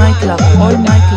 my club, all my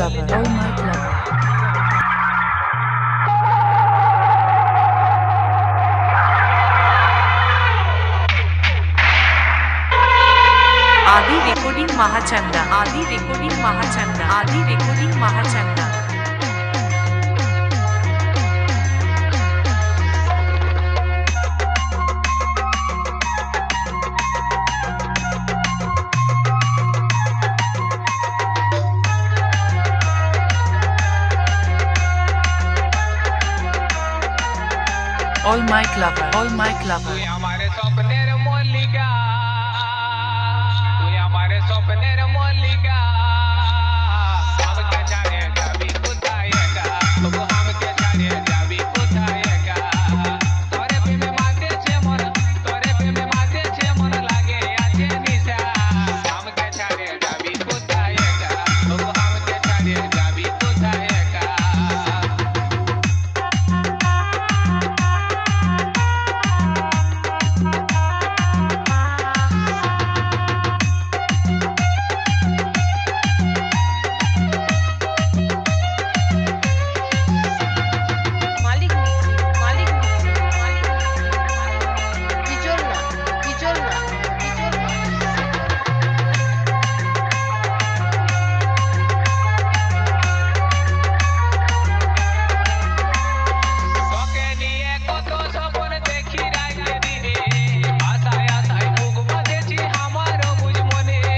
lover. Oh my lover. Adi recording Mahachanda Adi recording Mahachanda Adi recording Mahachanda all my lover, all my lover.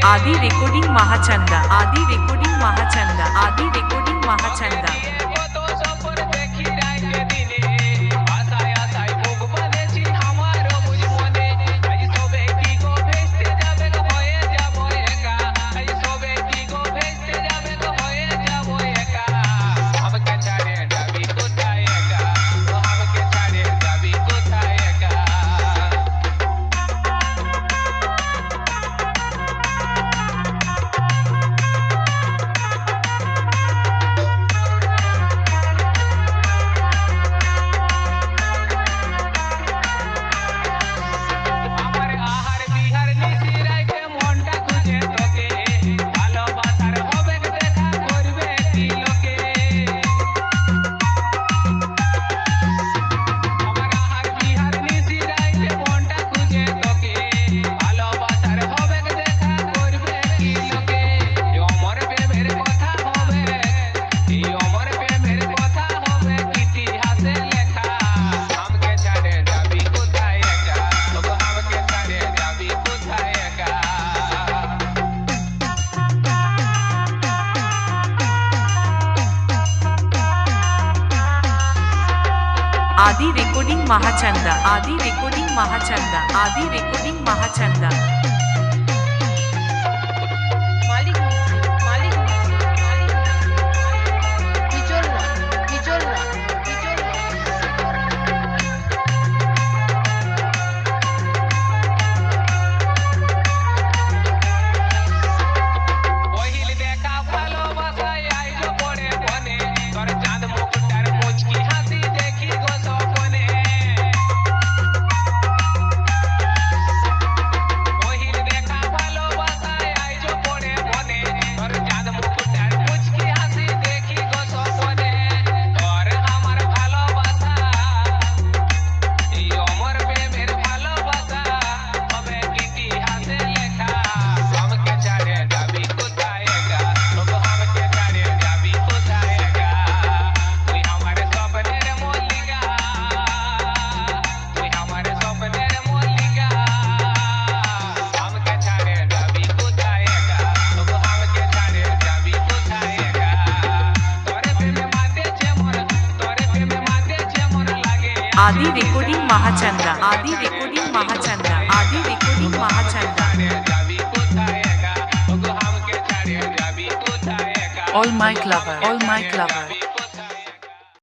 Adi recording Mahachanda Adi recording Mahachanda আদি recording Mahachanda আদি recording Mahachanda আদি recording Mahachanda আদি recording Mahachanda. আদি recording Mahachanda আদি recording Mahachanda আদি recording Mahachanda all my lover, all my lover.